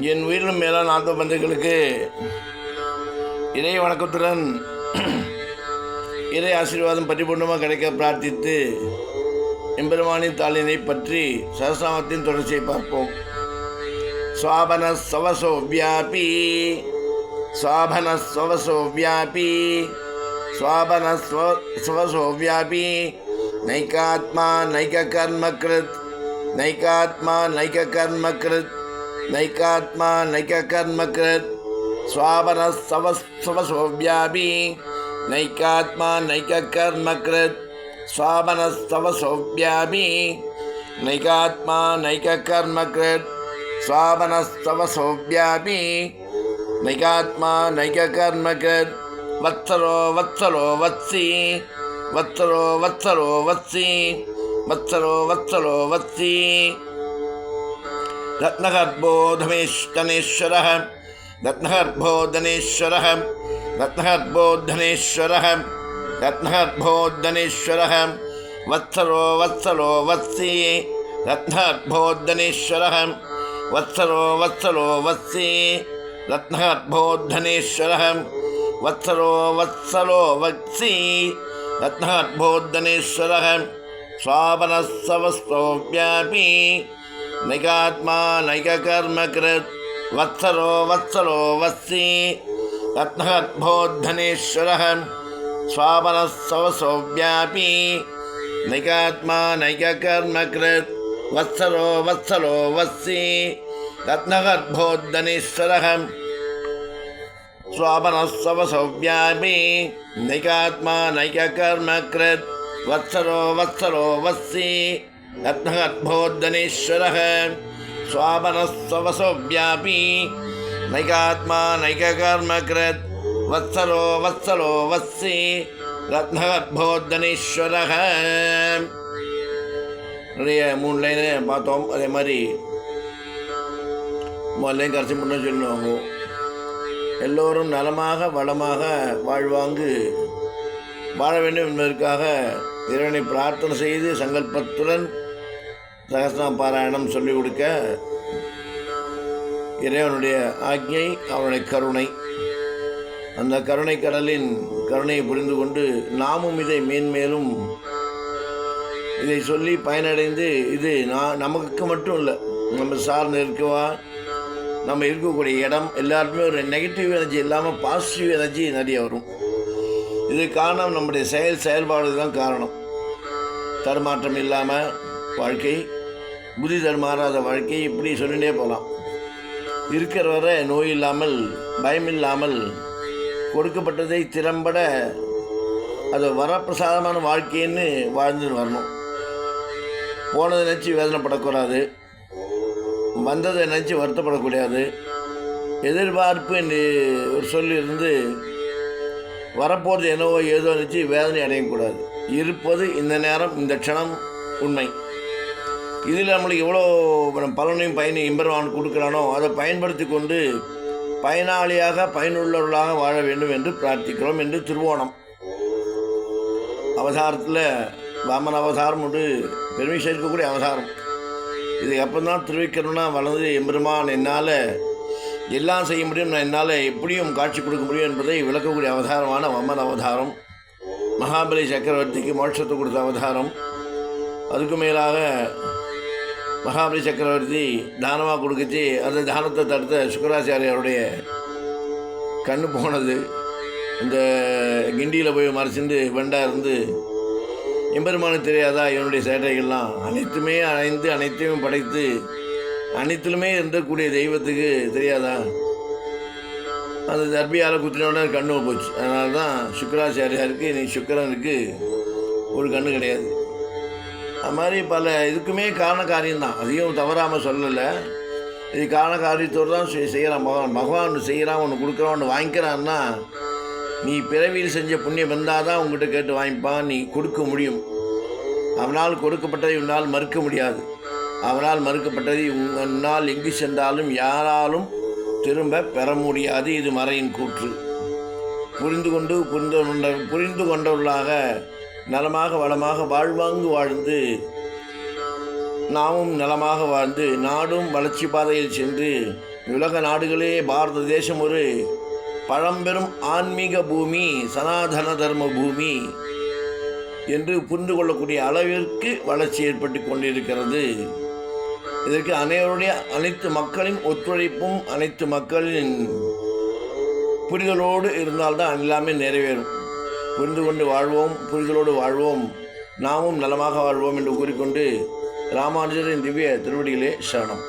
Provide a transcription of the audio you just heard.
என் உயிரிலும் மேலான ஆத்ம பந்துகளுக்கு இறை வணக்கத்துடன் இறை ஆசீர்வாதம் பரிபூர்ணமாக கிடைக்க பிரார்த்தித்து எம்பெருமானின் தாளினை பற்றி சரசாமத்தின் தொடர்ச்சியை பார்ப்போம். சுவாபன சவசோ வியாபி சுவாபன சவசோ வியாபி சுவாபன சவசோ வியாபி நைகாத்மா நைக கர்மகிருத் நைகாத்மா நைக கர்மகிருத் नैकात्मा, नैककर्मकृत् स्वावरः सवसोव्यापी नैकात्मा, नैककर्मकृत् स्वावनः सवसोव्यापी नैकात्मा, नैककर्मकृत् स्वावनस्तवसोऽव्यापी नैकात्मा, नैककर्मकृत्, वत्सरो वत्सरो, वत्सि। वत्सरो वत्सरो, वत्सि। वत्सरो वत्सरो, वत्सि। रत्नगर्भोधमेष्टनेश्वरः रत्नगर्भोधनेश्वरः रत्नगर्भोधनेश्वरः रत्नगर्भोधनेश्वरः, वत्सरो वत्सलो वत्सि, रत्नगर्भोधनेश्वरः, वत्सरो वत्सलो वत्सि, रत्नगर्भोधनेश्वरः, वत्सरो वत्सलो वत्सि, रत्नगर्भोधनेश्वरः स्वापनः सवस्तोव्यापी नैकात्मा नैक कर्म कृत। वत्सरो वत्सरो वत्सी रत्नहद्भोद्धनेश्वर स्वामन सवसो व्यापी। नैकात्मा नैक कर्म कृत। वत्सरो वत्सरो वत्सी रत्नगर्भोद्धनेश्वर स्वापनस्वसव्यापी नैकात्मा नैककर्म कृत्। वत्सरो वत्सरो वत्सी ரத்னகர்போத்தனேஸ்வரக சுவாபனஸ்வசோ வியாபி நைகாத்மா நைககர்ம கிரத் வத்சலோ வத்சலோ வத்சி ரத்னகர்போத்தனேஸ்வரக நிறைய மூணு லைனு பார்த்தோம். அதே மாதிரி முதல்லையும் கடைசி முன்னே சொல்லுவாங்க. எல்லோரும் நலமாக வளமாக வாழ்வாங்கு. வாழ வேண்டும் என்பதற்காக இறைவனை பிரார்த்தனை செய்து சங்கல்பத்துடன் சகஸ்நாம பாராயணம் சொல்லிக் கொடுக்க இறைவனுடைய ஆக்ஞை அவனுடைய கருணை. அந்த கருணை கடலின் கருணையை புரிந்து கொண்டு நாமும் இதை மேன்மேலும் இதை சொல்லி பயனடைந்து இது நான் நமக்கு மட்டும் இல்லை நம்ம சார்ந்து இருக்கவா நம்ம இருக்கக்கூடிய இடம் எல்லாருமே ஒரு நெகட்டிவ் எனர்ஜி இல்லாமல் பாசிட்டிவ் எனர்ஜி நிறைய வரும். இது காரணம் நம்முடைய செயல் செயல்பாடு தான் காரணம். தடுமாற்றம் இல்லாமல் வாழ்க்கை புதிதர் மாறாத வாழ்க்கை இப்படி சொல்லிகிட்டே போகலாம் இருக்கிற வர நோய் இல்லாமல் பயமில்லாமல் கொடுக்கப்பட்டதை திறம்பட அது வரப்பிரசாதமான வாழ்க்கைன்னு வாழ்ந்துன்னு வரணும். போனதை நினச்சி வேதனைப்படக்கூடாது. வந்ததை நினச்சி வருத்தப்படக்கூடாது. எதிர்பார்ப்பு என்று ஒரு வரப்போகிறது என்னவோ ஏதோ நினச்சி வேதனை அடையக்கூடாது. இருப்பது இந்த நேரம் இந்த க்ஷணம் உண்மை. இதில் நம்மளுக்கு எவ்வளோ பலனையும் பயனையும் இம்பர்வான் கொடுக்குறானோ அதை பயன்படுத்தி கொண்டு பயனாளியாக பயனுள்ளவர்களாக வாழ வேண்டும் என்று பிரார்த்திக்கிறோம் என்று திருவோணம். அவதாரத்தில் வாமன அவதாரம் உண்டு பெருமை சேர்க்கக்கூடிய அவதாரம். இது எப்போதான் திருவிக்கிறோம்னா வளர்ந்து எம்பெருமான் என்னால் எல்லாம் செய்ய முடியும் நான் என்னால் எப்படியும் காட்சி கொடுக்க முடியும் என்பதை விளக்கக்கூடிய அவதாரமான வம்மன் அவதாரம். மகாபலி சக்கரவர்த்திக்கு மோட்சத்தை கொடுத்த அவதாரம். அதுக்கு மேலாக மகாபலி சக்கரவர்த்தி தானமாக கொடுக்கச்சு அந்த தானத்தை தடுத்த சுக்கராச்சாரியாருடைய கண்ணு போனது. இந்த கிண்டியில் போய் மறைச்சிருந்து வெண்டா இருந்து எம்பெருமானு தெரியாதா? இவனுடைய சேட்டைகள்லாம் அனைத்துமே அணைந்து அனைத்தையும் படைத்து அனைத்திலுமே இருந்தக்கூடிய தெய்வத்துக்கு தெரியாதா? அந்த தர்பியால் குத்தினோட கண்ணு போச்சு. அதனால தான் சுக்கராச்சாரியாருக்கு நீ சுக்கரனுக்கு ஒரு கண்ணு கிடையாது. அது மாதிரி பல இதுக்குமே காரண காரியம்தான் அதையும் தவறாமல் சொல்லலை. இது காரண காரியத்தோடு தான் செய்- செய்கிறான் பகவான் பகவான் ஒன்று செய்கிறான் ஒன்று கொடுக்குறான் ஒன்று வாங்கிக்கிறான்னா நீ பிறவியில் செஞ்ச புண்ணியம் வந்தால் தான் உங்ககிட்ட கேட்டு வாங்கிப்பான் நீ கொடுக்க முடியும். அவனால் கொடுக்கப்பட்டதை உன்னால் மறுக்க முடியாது. அவனால் மறுக்கப்பட்டதை உன்னால் எங்கு சென்றாலும் யாராலும் திரும்ப பெற முடியாது. இது மறையின் கூற்று. புரிந்து கொண்டு புரிந்து கொண்ட புரிந்து கொண்டவர்களாக நலமாக வளமாக வாழ்வாங்கு வாழ்ந்து நாமும் நலமாக வாழ்ந்து நாடும் வளர்ச்சி பாதையில் சென்று உலக நாடுகளே பாரத தேசம் ஒரு பழம்பெரும் ஆன்மீக பூமி சனாதன தர்ம பூமி என்று புரிந்து கொள்ளக்கூடிய அளவிற்கு வளர்ச்சி ஏற்பட்டு கொண்டிருக்கிறது. இதற்கு அனைவருடைய அனைத்து மக்களின் ஒத்துழைப்பும் அனைத்து மக்களின் புரிதலோடு இருந்தால்தான் எல்லாமே நிறைவேறும். புரிந்து கொண்டு வாழ்வோம் புரிதலோடு வாழ்வோம். நாமும் நலமாக வாழ்வோம் என்று கூறிக்கொண்டு ராமானுஜரின் திவ்ய திருவடிகளே சரணம்.